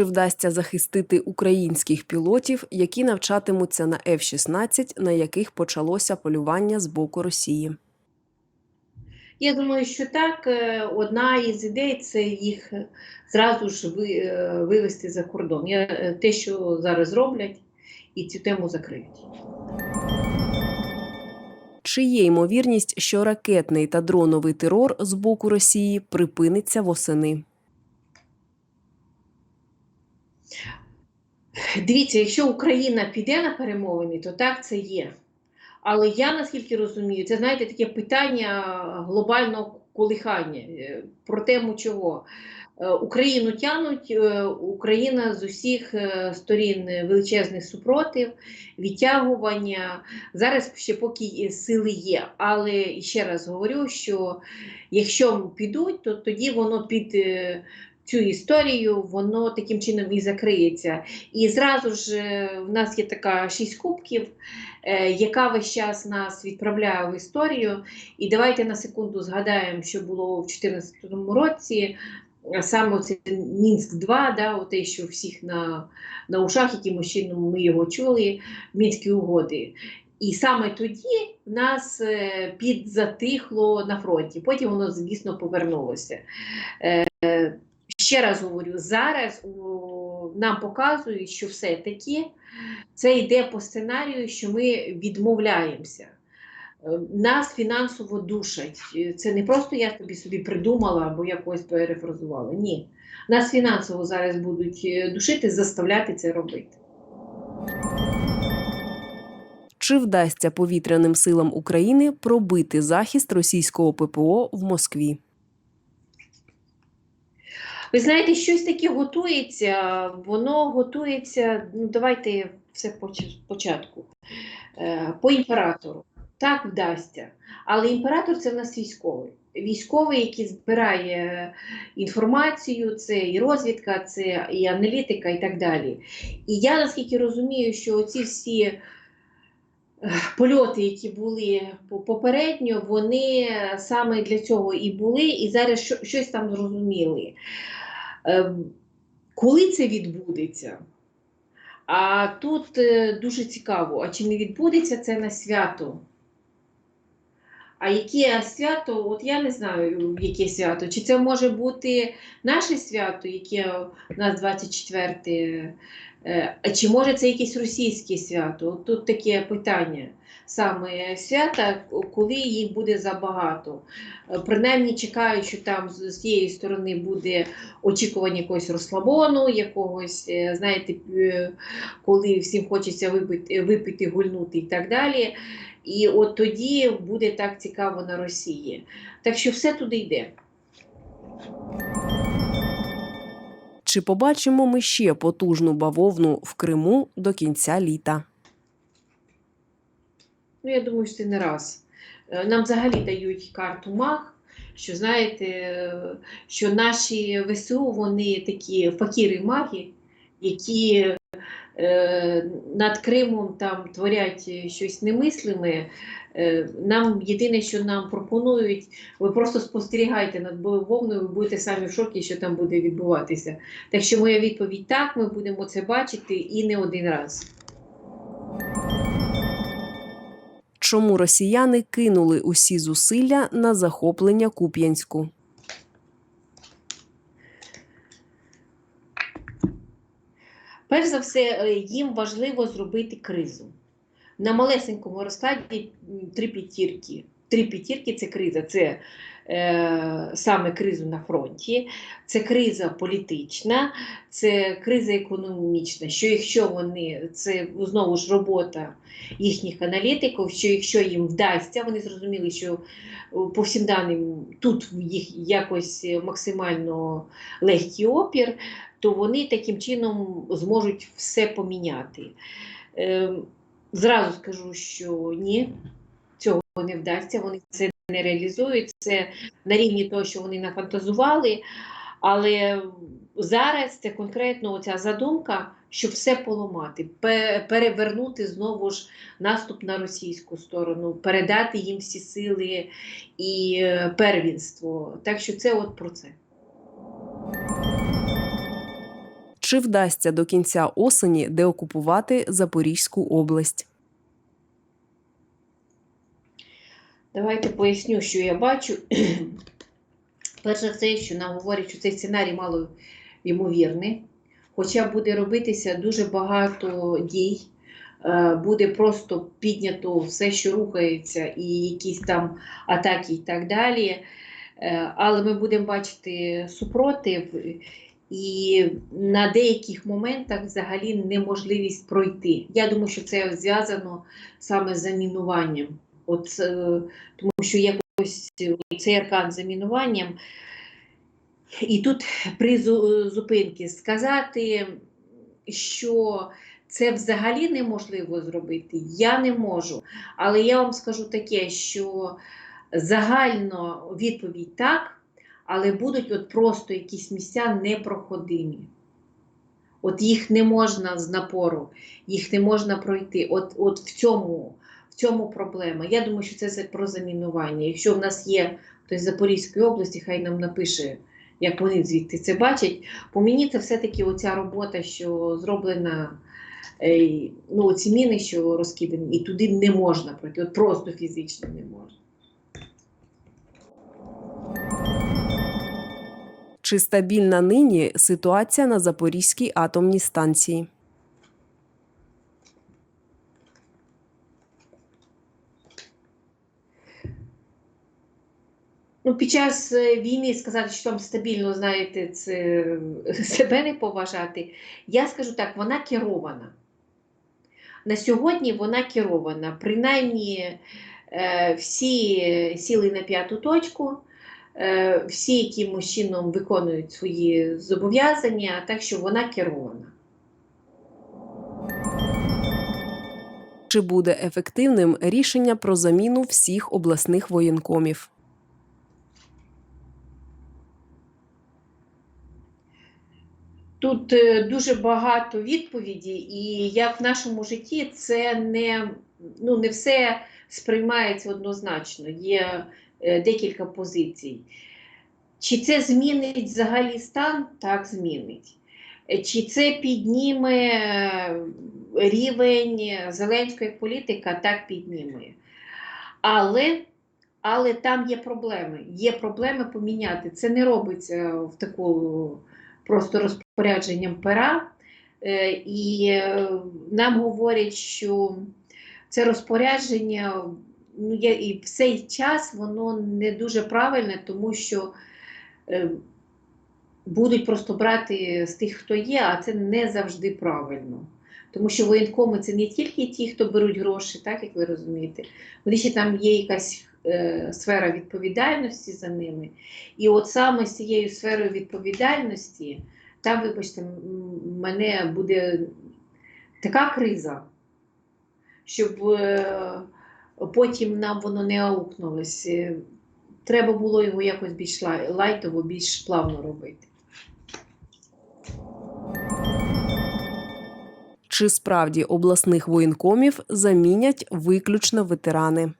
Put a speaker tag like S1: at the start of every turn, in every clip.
S1: Чи вдасться захистити українських пілотів, які навчатимуться на F-16, на яких почалося полювання з боку Росії?
S2: Я думаю, що так. Е, Одна із ідей це їх зразу ж е, вивести за кордон. Я, е, те, що зараз роблять, і цю тему закриють.
S1: Чи є ймовірність, що ракетний та дроновий терор з боку Росії припиниться восени?
S2: Дивіться, якщо Україна піде на перемовини, то так це є. Але я наскільки розумію, це знаєте таке питання глобального колихання е, про тему чого. Е, Україну тянуть, е, Україна з усіх сторін величезний супротив, відтягування. Зараз ще поки сили є. Але ще раз говорю, що якщо підуть, то тоді воно під цю історію, воно таким чином і закриється. І зразу ж е, в нас є така шість кубків, е, яка весь час нас відправляє в історію. І давайте на секунду згадаємо, що було в 2014 році. Саме це Мінськ 2 да, те, що всіх на, на ушах, якимось чином ми його чули, Мінські угоди. І саме тоді нас е, підзатихло на фронті. Потім воно, звісно, повернулося. Ще раз говорю, зараз нам показують, що все-таки це йде по сценарію, що ми відмовляємося. Е, Нас фінансово душать. Е, Це не просто я собі собі придумала або якось перефразувала. Ні. Нас фінансово зараз будуть е, душити, заставляти це робити.
S1: Чи вдасться повітряним силам України пробити захист російського ППО в Москві?
S2: Ви знаєте, щось таке готується, воно готується, ну давайте все по спочатку. Е, По імператору. Так вдасться. Але імператор це в нас військовий. Військовий, який збирає інформацію, це і розвідка, це і аналітика, і так далі. І я наскільки розумію, що ці всі е, польоти, які були попередньо, вони саме для цього і були, і зараз щось там зрозуміли. Ем, Коли це відбудеться? А тут е, дуже цікаво, а чи не відбудеться це на свято? А яке свято, от я не знаю, яке свято. Чи це може бути наше свято, яке у нас 24, е, а чи може це якесь російське свято? Тут таке питання. Саме свята, коли їх буде забагато. Е, Принаймні чекають, що там з цієї сторони буде очікування якогось розслабону, якогось, е, знаєте, е, коли всім хочеться випити, випити, гульнути і так далі. І от тоді буде так цікаво на Росії. Так що все туди йде.
S1: Чи побачимо ми ще потужну бавовну в Криму до кінця літа?
S2: Ну, я думаю, що це не раз. Е, Нам взагалі дають карту МАГ, що знаєте, е, що наші ВСУ вони такі факіри-маги, які е, над Кримом там творять щось немислиме. Е, Нам єдине, що нам пропонують, ви просто спостерігайте над бавовною, ви будете самі в шокі, що там буде відбуватися. Так що моя відповідь так, ми будемо це бачити і не один раз.
S1: Чому росіяни кинули усі зусилля на захоплення Куп'янську?
S2: Перш за все, е, їм важливо зробити кризу. На малесенькому розкладі три п'ятірки. Три п'ятірки це криза. Це е, саме кризу на фронті, це криза політична, це криза економічна. Що якщо вони, це знову ж робота їхніх аналітиків, що якщо їм вдасться, вони зрозуміли, що е, по всім даним тут їх якось максимально легкий опір, то вони таким чином зможуть все поміняти. Е, Зразу скажу, що ні, цього не вдасться, вони це не реалізують. Це на рівні того, що вони нафантазували. Але зараз це конкретно ця задумка, щоб все поламати, перевернути знову ж наступ на російську сторону, передати їм всі сили і е, первенство. Так що це от про це.
S1: Чи вдасться до кінця осені деокупувати Запорізьку область?
S2: Давайте поясню, що я бачу. Перш за все, що нам говорять, що цей сценарій мало ймовірний, хоча буде робитися дуже багато дій, е, буде просто піднято все, що рухається, і якісь там атаки і так далі. Е, Але ми будемо бачити супротив, і на деяких моментах взагалі неможливість пройти. Я думаю, що це зв'язано саме з замінуванням. От, е, тому що якось цей аркан з замінуванням. І тут при зупинці сказати, що це взагалі неможливо зробити, я не можу. Але я вам скажу таке, що загально відповідь так, але будуть от просто якісь місця непроходимі. От їх не можна з напору, їх не можна пройти. От, от в цьому в цьому проблема. Я думаю, що це про замінування. Якщо в нас є хтось з Запорізької області, хай нам напише, як вони звідти це бачать. По мені це все-таки оця робота, що зроблена, ну, ці міни, що розкидані, і туди не можна пройти, от просто фізично не можна.
S1: Чи стабільна нині ситуація на Запорізькій атомній станції?
S2: Ну, під час е, війни сказати, що там стабільно, знаєте, це е, себе не поважати. Я скажу так, вона керована. На сьогодні вона керована. Принаймні е, всі сіли на п'яту точку, всі якимось чином виконують свої зобов'язання, так що вона керована.
S1: Чи буде ефективним рішення про заміну всіх обласних воєнкомів?
S2: Тут е, дуже багато відповідей, і як в нашому житті це не, ну, не все сприймається однозначно. Є е, декілька позицій. Чи це змінить взагалі стан? Так, змінить. Е, Чи це підніме е, рівень Зеленської політика? Так підніме. Але, але там є проблеми. Є проблеми поміняти. Це не робиться в таку просто розпорядженням пера. І нам говорять, що це розпорядження ну, є, і в цей час воно не дуже правильне, тому що е, будуть просто брати з тих, хто є, а це не завжди правильно. Тому що воєнкоми це не тільки ті, хто беруть гроші, так як ви розумієте, вони ще там є якась е, сфера відповідальності за ними. І от саме з цією сферою відповідальності, там, вибачте, мене буде така криза, щоб е, потім нам воно не аукнулось. Е, Треба було його якось більш лайтово, більш плавно робити.
S1: Чи справді обласних воєнкомів замінять виключно ветерани?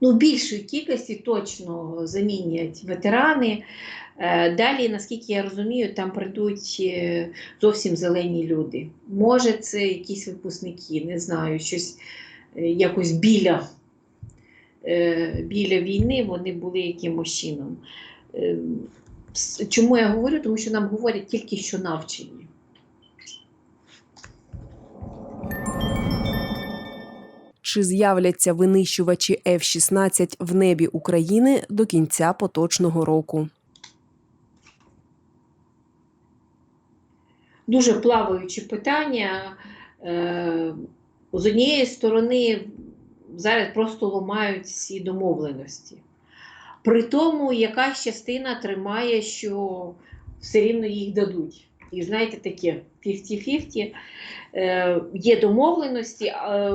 S2: Ну, більшої кількості точно замінять ветерани. Е, Далі, наскільки я розумію, там прийдуть е, зовсім зелені люди. Може, це якісь випускники, не знаю, щось е, якось біля, біля війни вони були якимось чином. Чому я говорю? Тому що нам говорять тільки що навчені.
S1: Чи з'являться винищувачі F-16 в небі України до кінця поточного року?
S2: дуже плаваючі питання. Е, З однієї сторони, зараз просто ламають всі домовленості. При тому, якась частина тримає, що все рівно їх дадуть. І знаєте, таке 50-50. Е, Є домовленості, е,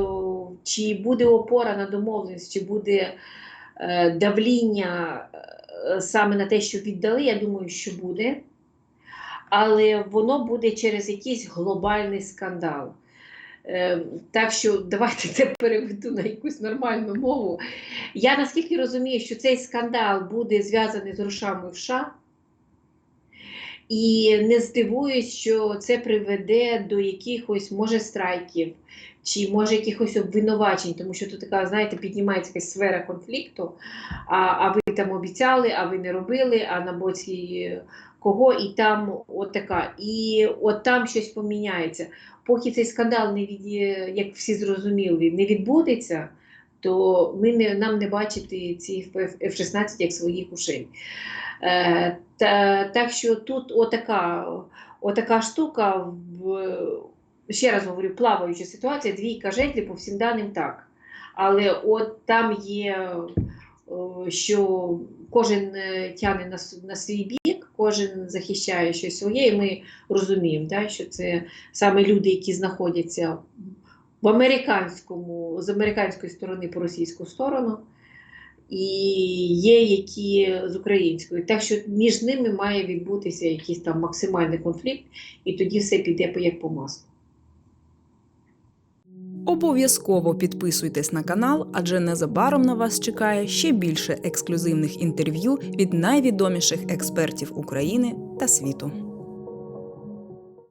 S2: чи буде опора на домовленість, чи буде е, давління е, саме на те, що віддали, я думаю, що буде але воно буде через якийсь глобальний скандал. Е, так що давайте це переведу на якусь нормальну мову. Я наскільки розумію, що цей скандал буде зв'язаний з грошами в США, І не здивуюсь, що це приведе до якихось, може, страйків, чи може якихось обвинувачень, тому що тут така, знаєте, піднімається якась сфера конфлікту, а, а ви там обіцяли, а ви не робили, а на боці кого, і там от така. І от там щось поміняється. Поки цей скандал не від, як всі зрозуміли, не відбудеться, то ми не, нам не бачити ці F-16 як своїх ушей. Е, та, так що тут отака, отака штука, ще раз говорю, плаваюча ситуація, двійка жезлів по всім даним так. Але от там є, що кожен е, тягне на, на свій бік, кожен захищає щось своє, і ми розуміємо, да, що це саме люди, які знаходяться в американському, з американської сторони по російську сторону, і є які з української. Так що між ними має відбутися якийсь там максимальний конфлікт, і тоді все піде як по маслу.
S3: Обов'язково підписуйтесь на канал, адже незабаром на вас чекає ще більше ексклюзивних інтерв'ю від найвідоміших експертів України та світу.